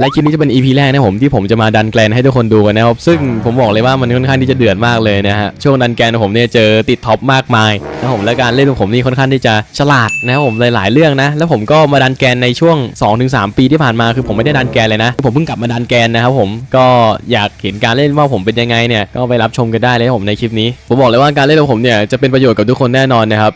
และคลิปนี้จะเป็น EP แรกนะผมที่ผมจะมาดันแกลนให้ทุกคนดูกันนะครับซึ่งผมบอกเลยว่ามันค่อนข้างที่จะเดือดมากเลยนะฮะช่วงดันแกลนของผมเนี่ยเจอติดท็อปมากมายนะผมและการเล่นของผมนี่ค่อนข้างที่จะฉลาดนะครับผมหลาย ๆ เรื่องนะ แล้วผมก็มาดันแกนในช่วง 2-3 ปีที่ผ่านมาคือผมไม่ได้ดันแกนเลยนะ ผมเพิ่งกลับมาดันแกนนะครับผมก็อยากเห็นการเล่นว่าผมเป็นยังไงเนี่ยก็ไปรับชมกันได้เลยผมในคลิปนี้ ผมบอกเลยว่าการเล่นของผมเนี่ยจะเป็นประโยชน์กับทุกคนแน่นอนนะครับ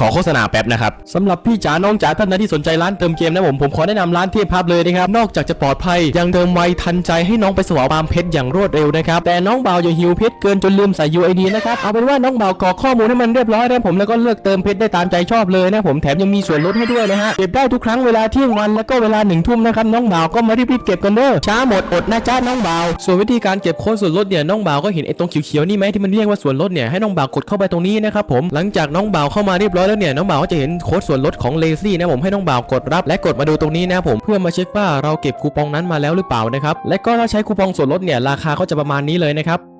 ขอโฆษณาแป๊บนะครับสำหรับพี่จ๋าน้องจ๋าท่านใดที่สนใจร้านเติมเกมนะผมผมขอแนะนำร้านเทียบพับเลยนะครับนอกจากจะปลอดภัยยังเติมไวทันใจให้น้องไปสวาปามเพชรอย่างรวดเร็วนะครับแต่น้องเบาอย่าหิวเพชรเกินจนลืมใส่ UID นะครับเอาเป็นว่าน้องเบากรอกข้อมูลให้มันเรียบร้อยนะผมแล้วก็เลือกเติมเพชรได้ตามใจชอบเลยนะผมแถมยังมีส่วนลดให้ด้วยนะฮะเก็บได้ทุกครั้งเวลาเที่ยงวันแล้วก็เวลาหนึ่งทุ่มนะครับน้องเบาก็มารีบๆเก็บกันเด้อช้าหมดอดนะจ้าน้องเบาส่วนวิธีการเก็บโค้ดส่วนลดเนี่ยน้องเบาก็เห็นไอ้ตรงเขียวๆนี่ไหมที่มันเรียกว่าส่วนลดเนี่ยให้น้องเบากดเข้าไปตรงนี้นะครับผมหลังจากน้องเบาเข้ามาเรียบร้อยแล้วเนี่ยน้องบ่าก็จะเห็นโค้ดส่วนลดของเลซี่นะผมให้น้องบ่าวกดรับและกดมาดูตรงนี้นะผมเพื่อมาเช็คว่าเราเก็บคูปองนั้นมาแล้วหรือเปล่านะครับและก็ถ้าใช้คูปองส่วนลดเนี่ยราคาก็จะประมาณนี้เลยนะครับ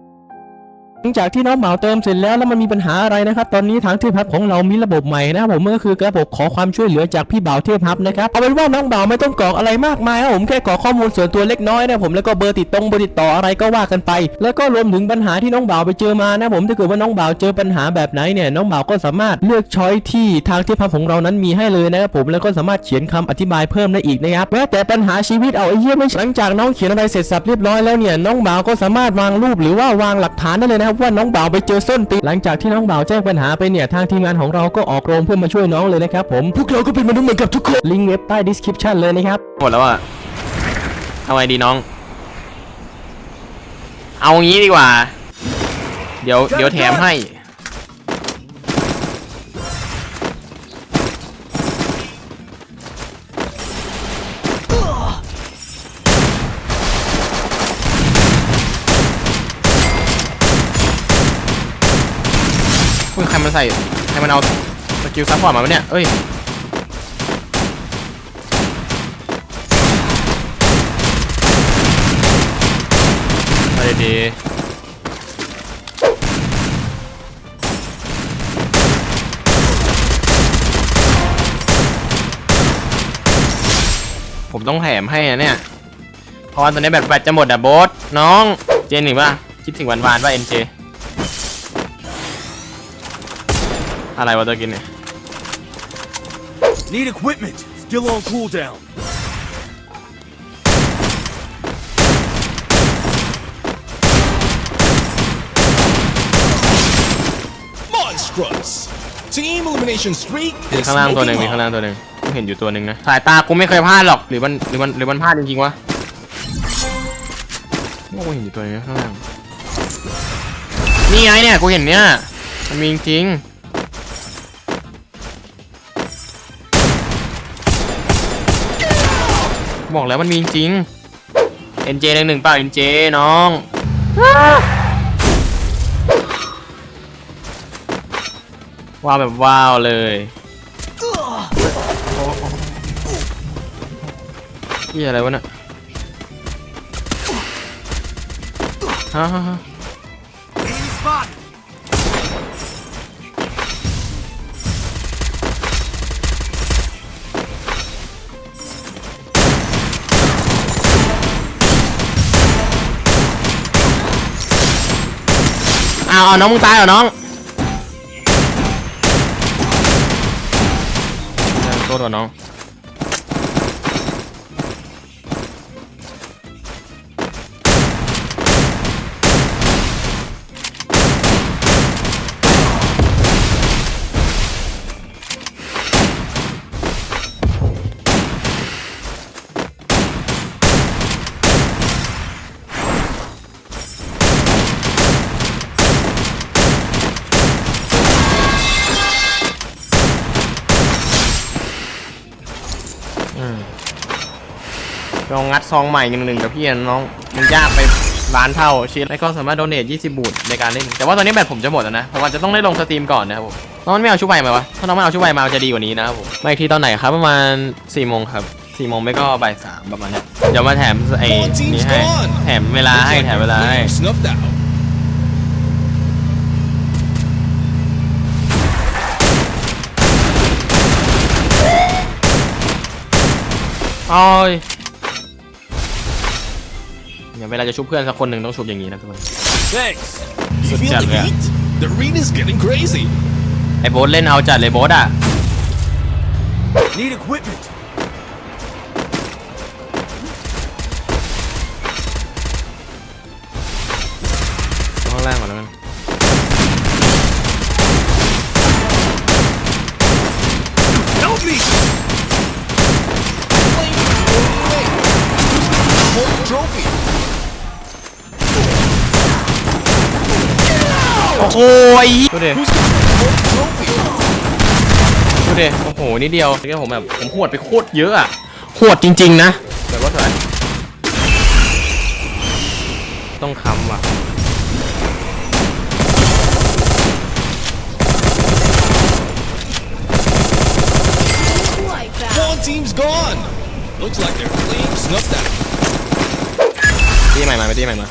ลังจากที่น้องเหมาเติมเสร็จแล้วแล้วมันมีปัญหาอะไรนะครับตอนนี้ทางเทพับของเรามีระบบใหม่นะครับผมก็คือระบบขอความช่วยเหลือจากพี่บ่าวเทพับนะครับเอาเป็นว่าน้องบ่าวไม่ต้องกรอกอะไรมากมายครับผมแค่กรอกข้อมูลส่วนตัวเล็กน้อยนะผมแล้วก็เบอร์ติดตรงเบอร์ติดต่ออะไรก็ว่ากันไป แล้วก็รวมถึงปัญหาที่น้องบ่าวไปเจอมานะผมถ้าเกิดว่าน้องบ่าวเจอปัญหาแบบไหนเนี่ยน้องบ่าวก็สามารถเลือกช้อยที่ทางเทพับของเรานั้นมีให้เลยนะครับผมแล้วก็สามารถเขียนคำอธิบายเพิ่มได้อีกนะครับแม้แต่ปัญหาชีวิตเอาไอ้เหี้ยไม่หลังจากน้องเขียนอะไรเสร็จสับเรียบร้อยแล้วเนี่ยน้องบ่าวก็สามารถวางรูปหรือว่าวางหลักฐานได้เลยนะครับว่าน้องบ่าวไปเจอส้นตีนหลังจากที่น้องบ่าวแจ้งปัญหาไปเนี่ยทางทีมงานของเราก็ออกโรงเพื่อมาช่วยน้องเลยนะครับผมพวกเราก็เป็นมนุษย์เหมือนกับทุกคนลิงก์เว็บใต้ description เลยนะครับหมดแล้วอะเอาไงดีน้อง เอางี้ดีกว่า เดี๋ยวเดี๋ยวแถมให้ ใครมันใส่ใครมันเอาสกิลซัพพอร์ตมาวะเนี่ยเอ้ยมาดีผมต้องแถมให้นะเนี่ย เพราะว่าตอนนี้แบตแบตจะหมดอะโบสน้อง เจนหนึ่งป่ะ คิดถึงวันวานๆป่ะเอ็นเจ อะไรวะตัวกินเนี่ย Need equipment. Still on cooldown. Monstrous. Team elimination streak มี is ข้างล่างตัวหนึ่ง smoking มีข้าง hot. ล่างตัวหนึ่งกูเห็นอยู่ตัวหนึ่งนะสายตากูไม่เคยพลาดหรอกหรือมันหรือมันหรือมันพลาดจริงๆวะกูเห็นอยู่ตัวหนึงนะข้างล่างนี่ไงเนี่ยกูเห็นเนี่ยมันมีจริงๆ บอกแล้วมันมีจริงเอ็นเจหนึ่งหนึ่งเปล่าเอ็นเจน้องว้าวแบบว้าวเลยนี่อะไรวะเนี่ยฮะฮะ เอาเอาน้องมึงตายเหรอน้องโทษก่อน้อง ลองงัดซองใหม่หนึ่งหนึ่งกับพี่นะน้องมันยากไปล้านเท่าชิ้นแล้วก็สามารถโดเนท20 บูทในการเล่น แต่ว่าตอนนี้แบตผมจะหมดแล้วนะผมอาจจะต้องได้ลงสตรีมก่อนนะครับผมน้องมันไม่เอาชุบใบมาวะ ถ้าน้องไม่เอาชุบใบมาจะดีกว่านี้นะครับผมมาอีกทีตอนไหนครับประมาณ4โมงครับ4โมงไม่ก็บ่ายสามประมาณนี้เดี๋ยวมาแถมไอ้นี่ให้แถมเวลาให้แถมเวลาให้โอ้ย เนี่ยเวลาจะชุบเพื่อนสักคนหนึ่งต้องชุบอย่างนี้นะทุกคน Thanks. You feel Good the job, heat? The arena's getting crazy. ไอ้โบ๊ทเล่นเอาจัดเลยโบ๊ทอะ Need equipment. โอ้โหไอ้ดูดิ Who's got the whole trophy? ดูดิโอ้โหนิดเดียวนี่ผมแบบผมหวดไปโคตรเยอะอะหวดจริง ๆ นะแบบว่าเถอะต้องคำว่ะ like that. One team's gone. Looks like their flames snuffed out. ตีใหม่มาไปตีใหม่มา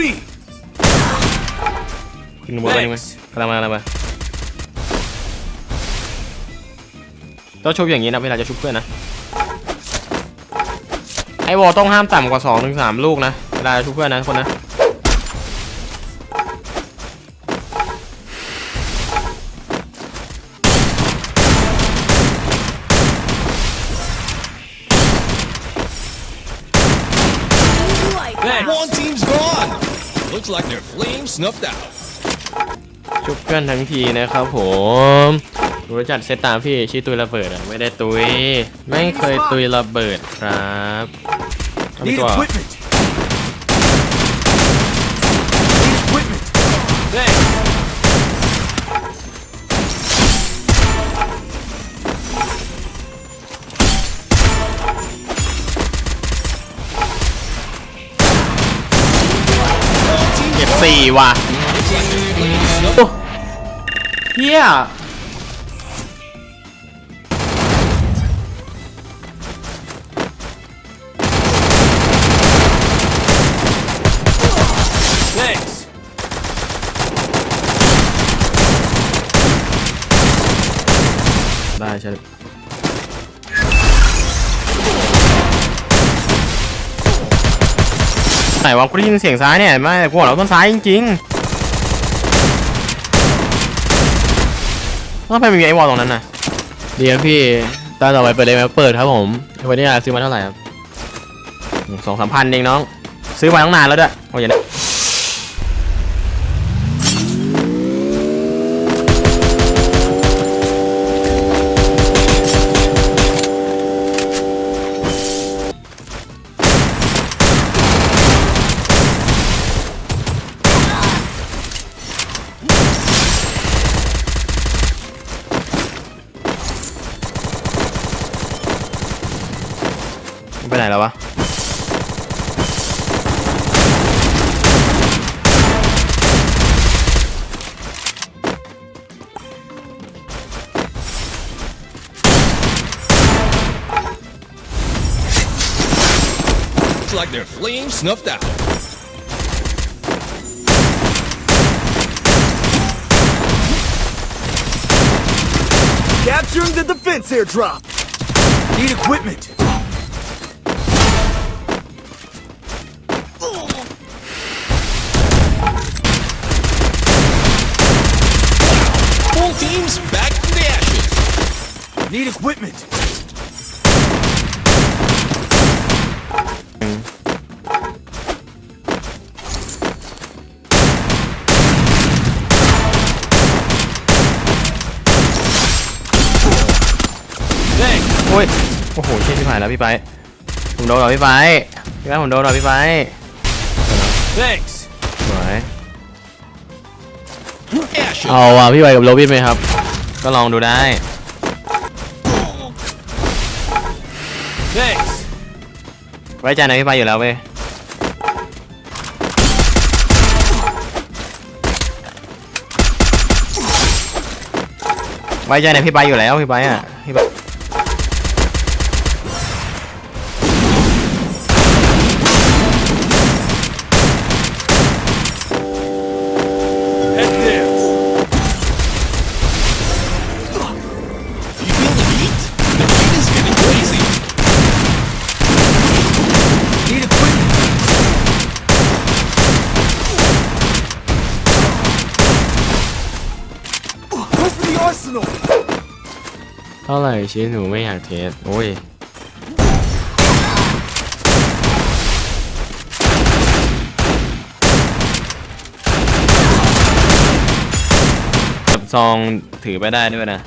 me! ขึ้นบนไปยังไงกำลังมากำลังมาต้องชุบอย่างนี้นะเวลาจะชุบเพื่อนนะไอวอลต้องห้ามต่ำกว่า2-3ถึง3ลูกนะเวลาชุบเพื่อนนะทุกคนนะ Looks like their flames snuffed out. ชุบเพื่อนทั้งทีนะครับผมรู้จักเซตตามพี่ชื่อตุยระเบิดอะไม่ได้ตุย ไม่เคยตุยระเบิดครับเอาไป Need ตัว equipment. Need equipment. Thanks. สี่ว่ะเฮีย ไหนวะกูได้ยินเสียงซ้ายเนี่ยไม่กูบอกแล้วมันซ้ายจริงๆแล้วทำไมมีไอ้วอลตรงนั้นน่ะดีครับพี่ตาต่อไปเปิดเลยไหมเปิดครับผมวันนี้ซื้อมาเท่าไหร่ครับสองสามพันเองน้อง ซื้อมาตั้งนานแล้วด้วยโอ้ยอย่างนี้ไ Looks like their flames snuffed out. Capturing the defense airdrop. Need equipment. Full teams back to the ashes. Need equipment. โอ้ย โอ้โหเชี่ยพี่ผ่านแล้วพี่ไป ผมโดนเหรอพี่ไปพี่ไปผมโดนเหรอพี่ไป Thanks. สวย Ashes. เอาอะพี่ไปกับโรบินไหมครับ ก็ลองดูได้ Thanks. ไว้ใจในพี่ไปอยู่แล้วเว้ย ไว้ใจในพี่ไปอยู่แล้วพี่ไปอะพี่ไป ท่าไหร่ชิ้นหนูไม่อยากเทส โอ้ย จับซองถือไปได้ด้วยนะ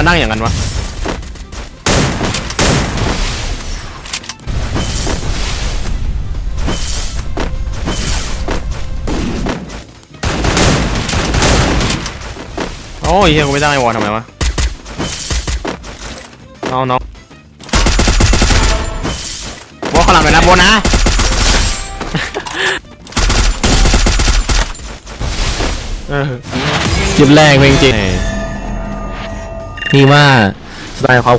มานั่งอย่างนั้นวะโอ้ยเฮียกูไม่ตั้งไอวอลทำไมวะน้องน้องวอลข้างหลังเลยนะโบนนะเออคลิปแรกเพลงจริง นี่ว่าสไตล์เขา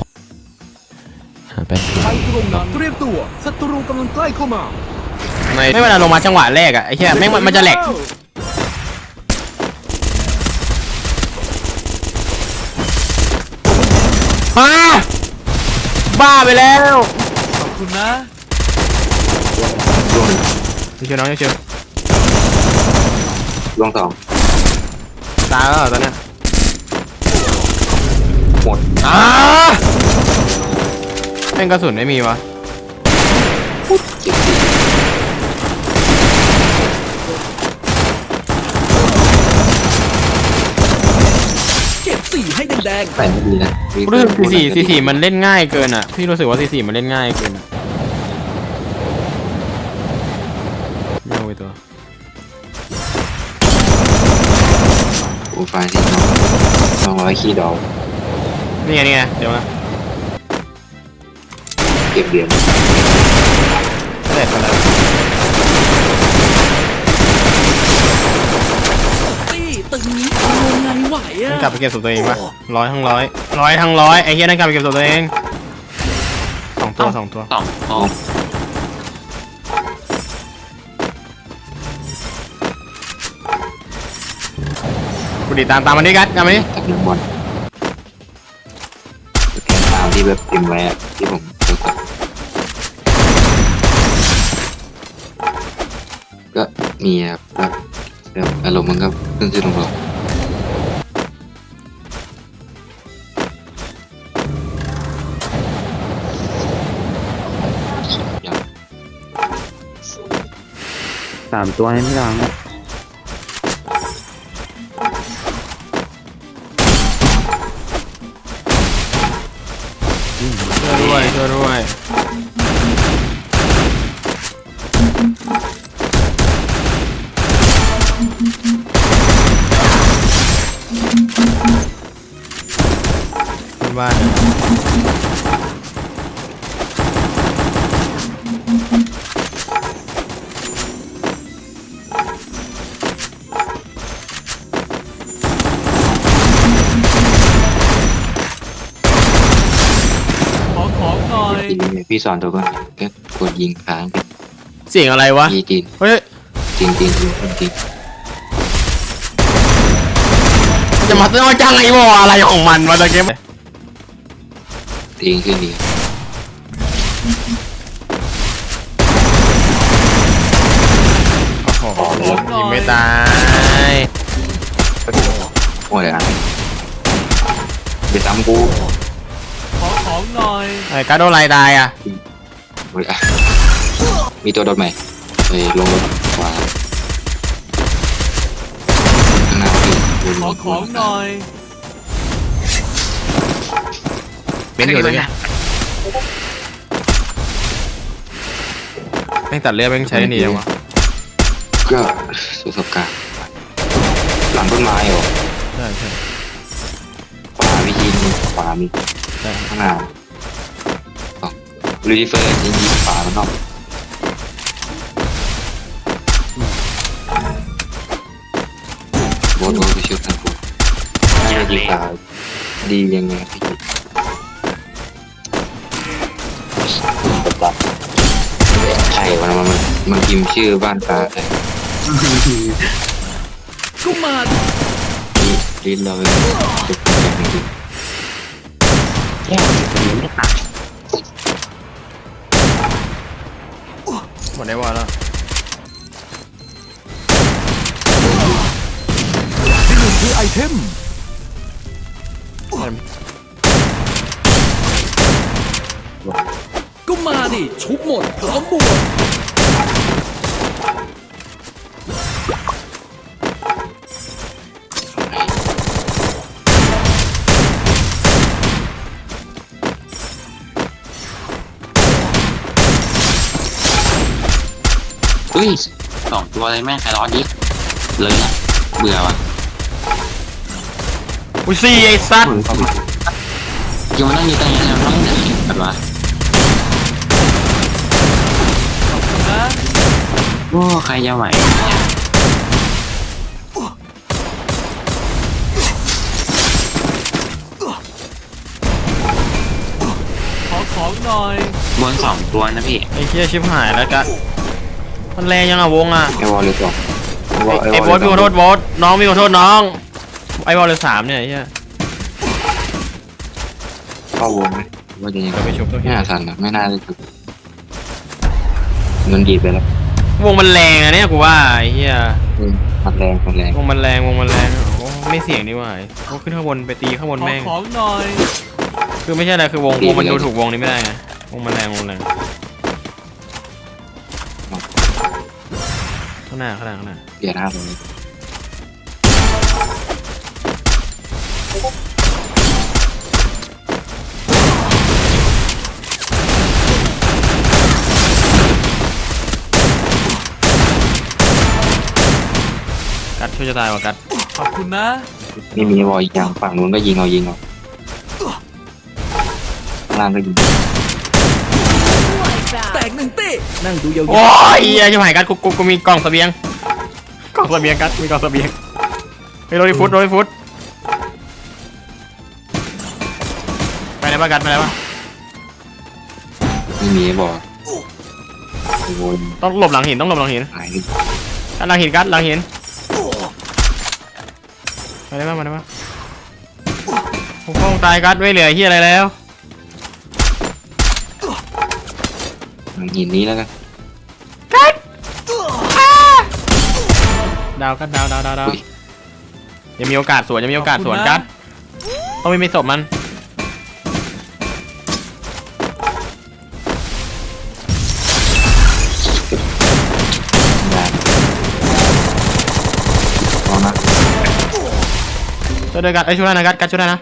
หาไปไปตรงนั้นเตรียมตัวศัตรูกำลังใกล้เข้ามาไม่เวลาลงมาจังหวะแรกอะไอ้เหี้ยแม่งมันมันจะแหลกฮะบ้าไปแล้วขอบคุณนะเชียวน้องเชียวลวงสองตายแล้วเหรอตอนเนี้ยหม ดอ้าแม่งกระสุนไม่มีวะเจ็บสี่เก็บสีให้แดงแต่ไม่ดีนะวิ่งรู้สึกสี่สี่สี่สี่มันเล่นง่ายเกินอะ พี่รู้สึกว่าสี่สี่มันเล่นง่ายเกินอะไม่เอาไปตัวโปรไฟล์ที่น้องน้องร้อยคีย์ดอก นี่ไงนี่ไงเดี๋ยวนะเก็บเหรียญเสร็จไปแล้วๆตีตึงนี้เอาไงไหวอะนั่นกลับไปเก็บศพตัวเองปะร้อยทั้งร้อยร้อยทั้งร้อยไอ้เหี้ยนั่นกลับไปเก็บศพตัวเองสองตัวสองตัวสองห้องกูดีตามตามมันดิกัดตามมันดิกับน้ำบอลแค่ตาม ที่แบบพิมพ์ไว้อะที่ผมจดก็มีครับก็อารมณ์มันก็ขึ้นขึ้นลงลงอย่างสามตัวให้ไม่ล้างอะ บ้านขอของหน่อยทีนี้เนี่ยพี่สอนตัวก่อนก็กดยิงค้างเสียงอะไรวะยีจีนเฮ้ยจริงจริงจริงจริงจะมาต้องจ้างไอ้บออะไรของมันวะตะเกีย บจริงขึ้นดีโอ้โหยิงไม่ตายโอ้ยอะไปซ้ำกูไอ้การโดนไล่ตายอะโอ้ยอะมีตัวโดดใหม่ไปลงรถขวาข้างหน้าพี่ขอของหน่อย เป็นอยู่เลยแม่งตัดเลือดแม่งใช้หนีจังวะก็ประสบการณ์หลังต้นไม้เหรอใช่ใช่ขวามียิงขวามีใช่ข้างหน้าสองลูซิเฟอร์ยิงยิงขวามันนอกโบทโบทไปช่วยกันกูน่าจะดีกว่าดียังไงพี่ ช่วันนั้นมันมันพิมพ์ชื่อบ้านตาแต่ก็มาดิลิ้นเราเลยจะเป็นอย่างนี้แก้วยังไม่ตายหมดได้วอลแล้วที่หนึ่งคือไอเทม ดิชุบหมดพร้อมบวกเฮ้ยสองตัวเลยแม่งใครร้อนดิเลยนะเบื่อว่ะอุ้ยสี่ไอ้สัตว์ยังมันต้องมีตั้งยังไงมันต้องไหนกันวะ โอ้ใครจะไหวเนี่ยขอของหน่อย บนสองตัวนะพี่ไอ้เหี้ยชิบหายแล้วกันมันแรงยังอะวงอะไอวอลเลยสองวอลไอ้โบอสมีขอโทษโบอสน้องมีขอโทษน้อง ไอ้บอลเลยสามเนี่ยไอ้เหี้ยเข้าวงไหมว่าจะยังก็ไปชุบตัวไม่เหี้ยน่าทันนะไม่น่าจะถูกมันดีดไปแล้ว วงมันแรงอะเนี่ยกูว่าไอ้เหี้ยอืมมันแรงมันแรงวงมันแรงวงมันแรงโอ้ไม่เสี่ยงนี่หว่าโอ้ขึ้นข้างบนไปตีข้างบนขอแม่ง ของหน่อยคือไม่ใช่อะไรคือวงวงมันดูถูกวงนี้ไม่ได้ไงวงมันแรงวงมันแรงข้างหน้าข้างหน้าข้างหน้าเปลี่ยนห้าเลยกั ช่วยจะตายว่ะกัดขอบคุณนะนี่มีวอลอีกอย่างฝั่งนู้นก็ยิงเอายิงเอาข้างล่างก็ยิง Like แต that. กหนึ่งเต้นั่งดูยาวโอ้ยเหี้ยชิบหายกัดกูกูกูมีกล่องเสบียงกล่องเสบียงกัดมีกล่องเสบียงเฮ้ยโรยฟุตโรยฟุตไปไหนบ้างกัดไปไหนบ้างไม่มีบอลโอ้ยต้องหลบหลังหินต้องหลบหลังหินหายเลยกัดหลังหินกัดหลังหิน ไปได้บ้างมาได้บ้างผมคงตายกัดไม่เหลือเฮียอะไรแล้วหินนี้แล้วกันดาวกัดดาวดาวดาวดาวอุ๊ย ยังมีโอกาสสวนยังมีโอกาสสวนกัดต้องไม่มีศพมัน วยด้วยกัดไอ้ยช่วยได้นะกัดกัดช่วยได้นะ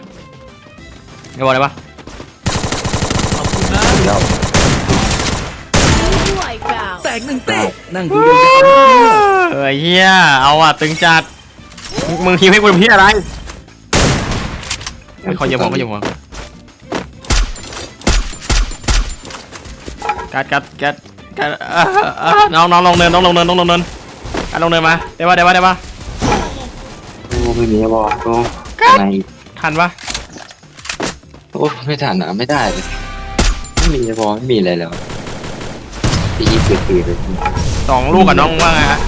ไม่บอกเลยปะขอบคุณนะแล้ว Like that. แตกหนึ่งเต้นั่งดูยาวเออเฮียเอาอะตึงจัดมึงมึงฮิวให้กูเป็นเฮียอะไรไม่เขาเหยียบหัวเขาเหยียบหัวกัดกัดกัดกัดอะอะน้องน้องลงเนินน้องลงเนินน้องลงเนินกัดลงเนินมาได้ปะได้ปะได้ปะโอ้ไม่มีบอ ลโอ้ในทันปะโอ้ไม่ทันอะไม่ได้เลยไม่มีบอลไม่มีอะไรแล้วที่ยี่สิบปีเลยสองลูกกับน้องว่าไงฮะ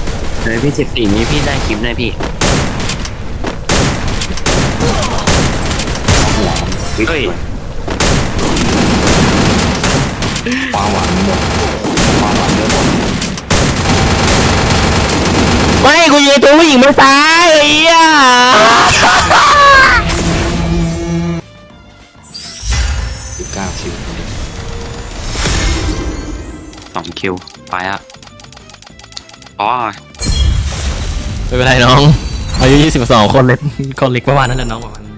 เลยพี่สิบสี่นี้พี่ได้คลิปได้พี่หัววิทเฮ้ยย์ความหวังหมดความหวังเยอะหมดไม่กูยิงตัวผู้หญิงมันตายไอ้เหี้ย องคิว ไปอะอ๋อไม่เป็นไรน้อง อายุ 22 คนเล็กคนเล็กประมาณนั้นแหละน้องประมาณนั้น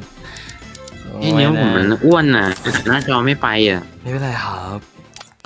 พี่นิ้วผมมันอ้วนน่ะหน้าจอไม่ไปอะ ไม่เป็นไรครับ